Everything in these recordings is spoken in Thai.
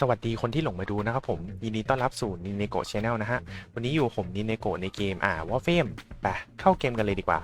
สวัสดีคนที่หลงมาดูนะครับผมยินดีต้อนรับสู่นินเนโกช n แนลนะฮะ วันนี้อยู่ผมนินเนโกในเกมอ่าวอเฟมไปเข้าเกมกันเลยดีกว่า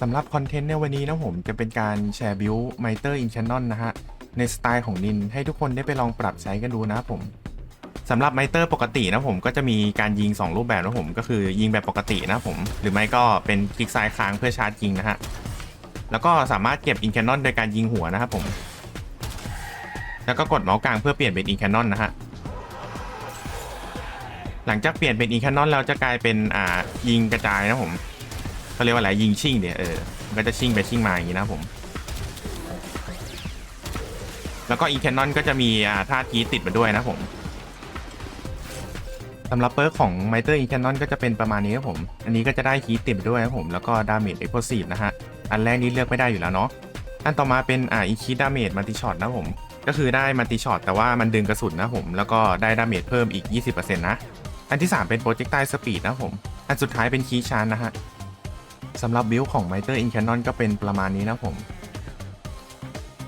สำหรับคอนเทนต์ในวันนี้นะผมจะเป็นการแชร์บิวไมเตอร์อินช n น o นะฮะ ในสไตล์ของนินให้ทุกคนได้ไปลองปรับใช้กันดูนะครับผมสำหรับไมเตอร์ปกตินะผมก็จะมีการยิง 2 รูปแบบนะผมก็คือยิงแบบปกตินะผมหรือไม่ก็เป็นคลิกซ้ายค้างเพื่อชาร์จยิงนะฮะแล้วก็สามารถเก็บอินแคนนอนโดยการยิงหัวนะครับผม แล้วก็กดเมาส์กลางเพื่อเปลี่ยนเป็น e c a n o n นนะฮะ หลังจากเปลี่ยนเป็น e c a n o n แล้วจะกลายเป็นอ่ายิงกระจายนะผมเขาเรียกว่าอะไรยิงชิ่งเดี๋ยเออมันก็จะชิ่งไปชิ่งมาอย่างนี้นะผม แล้วก็ e c a n o n ก็จะมีอ่าท่าทีติดมาด้วยนะผมสำหรับเปิร์กของ m i t e r e c a n o n ก็จะเป็นประมาณนี้ครับผม อันนี้ก็จะได้คีติดมาด้วยนะผม แล้วก็ Damage Explosive นะฮะ อันแรกนี้เลือกไม่ได้อยู่แล้วเนาะ อันต่อมาเป็นอ่า e k i Damage Multi Shot นะผม ก็คือได้มัลติช็อตแต่ว่ามันดึงกระสุนนะผมแล้วก็ได้ดาเมจเพิ่มอีก 20%นะ อันที่ 3 เป็นโปรเจกต์ไตสปีดนะผม อันสุดท้ายเป็นคีชานนะฮะสำหรับบิลของ m i t e r in Canon ก็เป็นประมาณนี้นะผม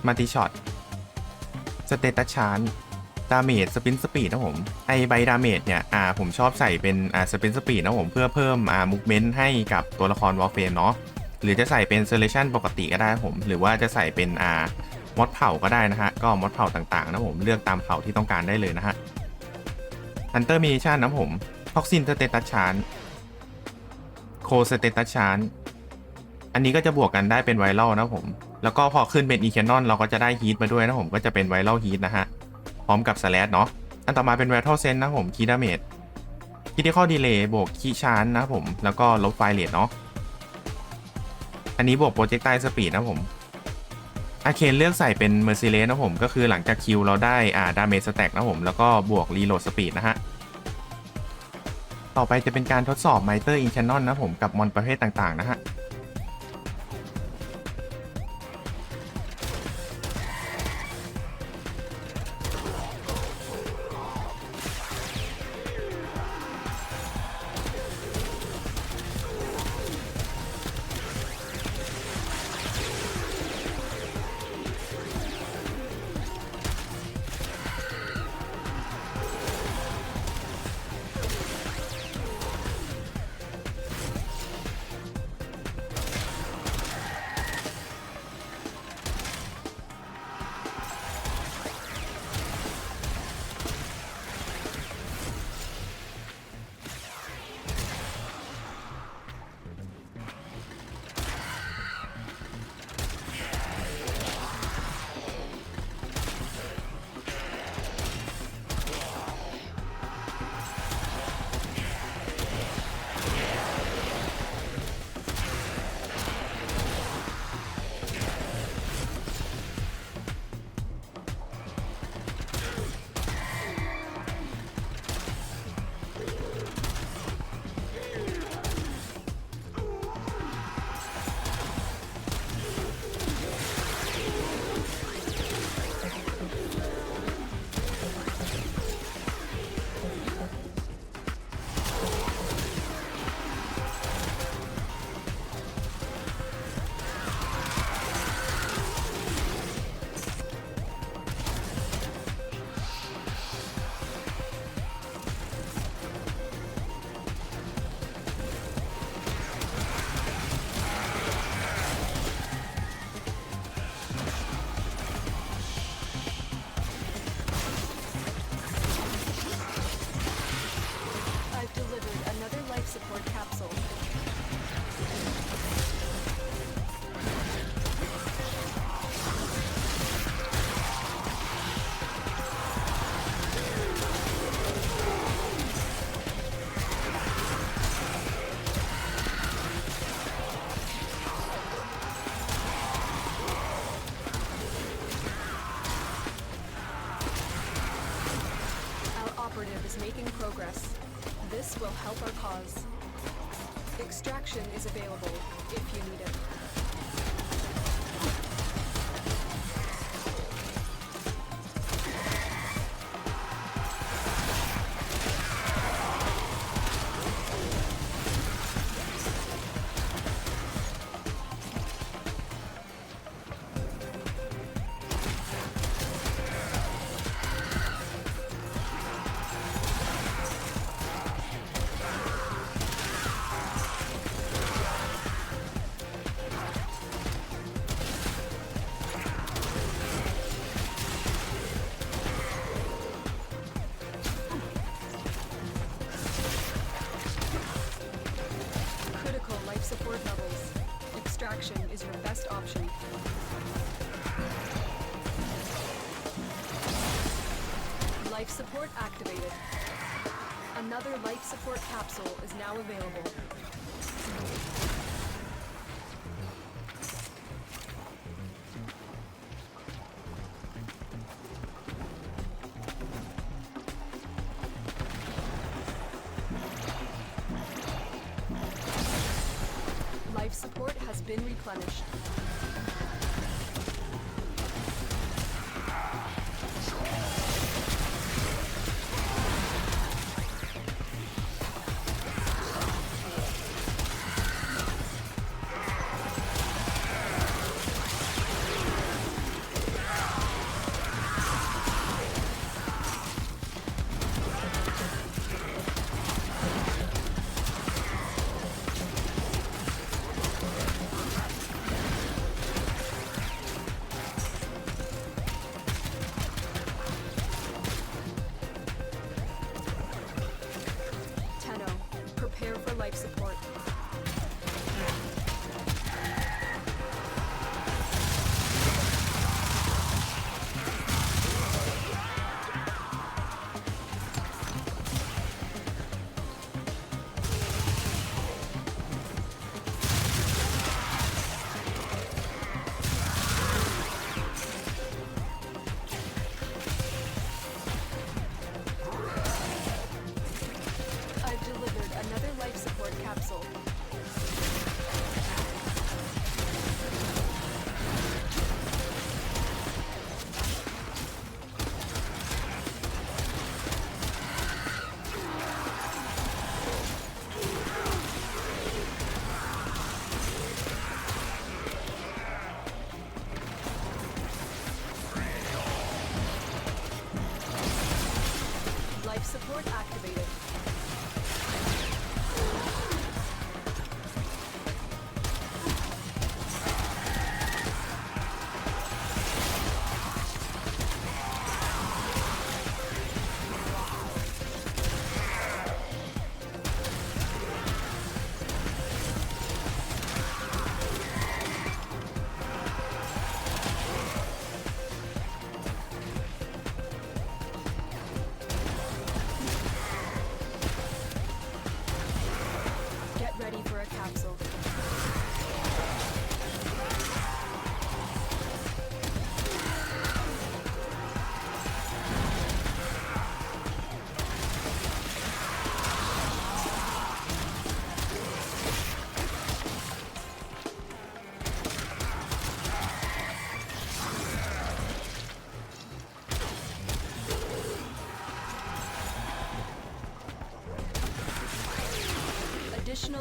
มัลติช็อตสเตตัสชานดาเมจสปินสปีดนะผมไอใบดาเมจเนี่ยอ่าผมชอบใส่เป็นอ่าสปินสปีดนะผมเพื่อเพิ่มอ่ามูฟเมนต์ให้กับตัวละครวอลเฟมเนาะหรือจะใส่เป็นเซเลชันปกติก็ได้ผม หรือว่าจะใส่เป็นอ่า มอดเผ่าก็ได้นะฮะ ก็มอดเผ่าต่างๆ นะผมเลือกตามเผ่าที่ต้องการได้เลยนะฮะฮันเตอร์มีชันนะผมท็อกซินสเตตัสชานโคสเตตัสชานอันนี้ก็จะบวกกันได้เป็นไวรัลนะผม แล้วก็พอขึ้นเป็นอีแคนนอนเราก็จะได้ฮีทมาด้วยนะผมก็จะเป็นไวรัลฮีทนะฮะ พร้อมกับสแลดเนาะ อันต่อมาเป็นแวทเทิลเซนนะผมคีดาเมจคิดที่ข้อดีเลย์บวกคีชานนะผม แล้วก็ลบไฟเลทเนาะ อันนี้บวกโปรเจกต์ไตสปีดนะผม อาเคนเลือกใส่เป็นเมอร์ซิเลสนะผม ก็คือหลังจากคิวเราได้อ่าดาเมจสแต็กนะผม แล้วก็บวกรีโหลดสปีดนะฮะ ต่อไปจะเป็นการทดสอบไมเตอร์อินแคนนอนนะผม กับมอนประเภทต่างๆนะฮะ Extraction is available if you need it. Life support activated. Another life support capsule is now available. Life support has been replenished. Life support.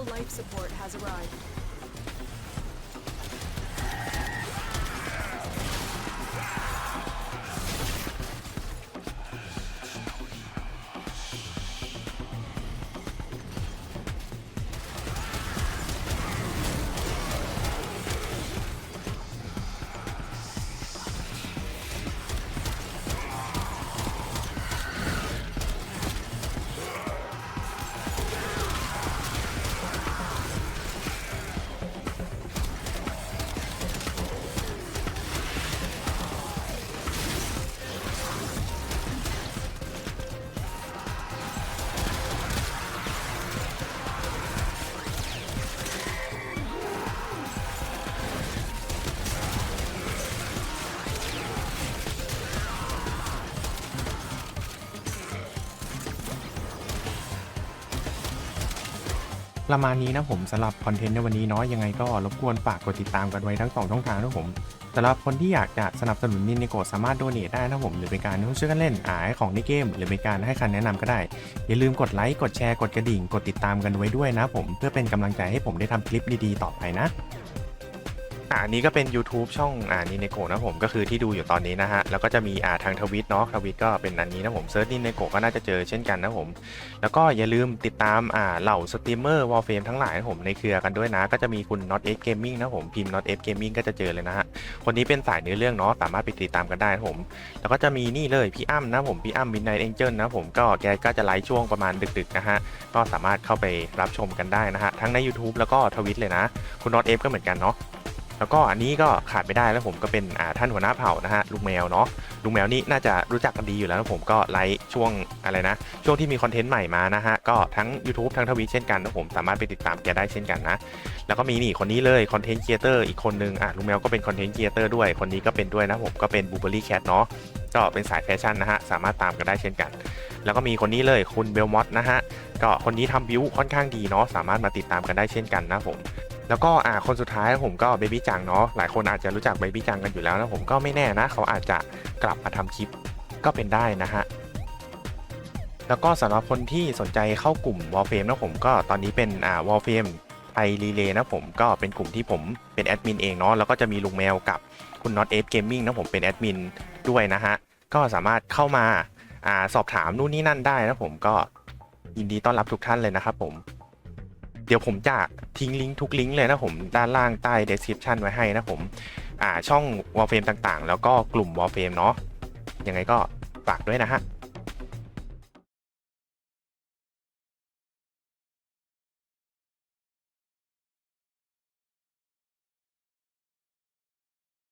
Life support has arrived. ประมาณนี้นะผมสำหรับคอนเทนต์ในวันนี้เนาะยังไงก็รบกวนฝากกดติดตามกันไว้ทั้งสองช่องทางนะผมสำหรับคนที่อยากจะสนับสนุนนินในโกสามารถโดเนทได้นะผมหรือเป็นการช่วยกันเล่นอายของในเกม หรือเป็นการให้คำแนะนำก็ได้ อย่าลืมกดไลค์กดแชร์กดกระดิ่ง กดติดตามกันไว้ด้วยนะผมเพื่อเป็นกำลังใจให้ผมได้ทำคลิปดีๆต่อไปนะ อ่าอันนี้ก็เป็น YouTube ช่องอ่านินเนโกนะผมก็คือที่ดูอยู่ตอนนี้นะฮะแล้วก็จะมีอ่าทางทวิตเนาะทวิตก็เป็นอันนี้นะผมเซิร์ชนินเนโกก็น่าจะเจอเช่นกันนะผม แล้วก็อย่าลืมติดตามอ่าเหล่าสตรีมเมอร์วอลเฟมทั้งหลายนะผมในเครือกันด้วยนะ ก็จะมีคุณ Not X Gaming นะผมพิมพ์ Not X Gaming ก็จะเจอเลยนะฮะคนนี้เป็นสายเนื้อเรื่องเนาะสามารถไปติดตามกันได้นะผม แล้วก็จะมีนี่เลยพี่อ้ำนะผมพี่อ้ำ Midnight Angel นะผมก็แกก็จะไลฟ์ช่วงประมาณดึกๆนะฮะก็สามารถเข้าไปรับชมกันได้นะฮะทั้งใน YouTube แล้วก็ทวิตเลยนะ คุณ Not F ก็เหมือนกันเนาะ แล้วก็อันนี้ก็ขาดไม่ได้แล้วผมก็เป็นท่านหัวหน้าเผ่านะฮะลุงแมวเนาะลุงแมวนี่น่าจะรู้จักกันดีอยู่แล้วนะผมก็ไลฟ์ช่วงอะไรนะ ช่วงที่มีคอนเทนต์ใหม่มานะฮะก็ทั้ง YouTube ทั้งทวีตเช่นกันนะผมสามารถไปติดตามแกได้เช่นกันนะ แล้วก็มีนี่คนนี้เลยคอนเทนต์ครีเอเตอร์อีกคนนึงอะลุงแมวก็เป็นคอนเทนต์ครีเอเตอร์ด้วยคนนี้ก็เป็นด้วยนะผมก็เป็นบูเบอรี่แคทเนาะก็เป็นสายแฟชั่นนะฮะสามารถตามกันได้เช่นกัน แล้วก็มีคนนี้เลยคุณเบลมอสนะฮะก็คนนี้ทำบิวค่อนข้างดีเนาะสามารถมาติดตามกันได้เช่นกันนะผม แล้วก็อ่าคนสุดท้ายผมก็เบบี้จังเนาะหลายคนอาจจะรู้จักเบบี้จังกันอยู่แล้วนะผมก็ไม่แน่นะ เขาอาจจะกลับมาทำคลิปก็เป็นได้นะฮะแล้วก็สำหรับคนที่สนใจเข้ากลุ่ม Warframe นะผมก็ตอนนี้เป็นอ่า Warframe ไทยรีเลย์นะผมก็เป็นกลุ่มที่ผมเป็นแอดมินเองเนาะแล้วก็จะมีลุงแมวกับคุณ Not a เ Gaming นะผมเป็นแอดมินด้วยนะฮะก็สามารถเข้ามาอ่าสอบถามนู่นนี่นั่นได้นะผมก็ยินดีต้อนรับทุกท่านเลยนะครับผม ดี๋ยวผมจะทิ้งลิงก์ทุกลิงก์เลยนะผมด้านล่างใต้ description ไว้ให้นะผมอ่าช่อง Warframe ต่างๆ แล้วก็กลุ่ม Warframe เนาะยังไงก็ฝากด้วยนะฮะ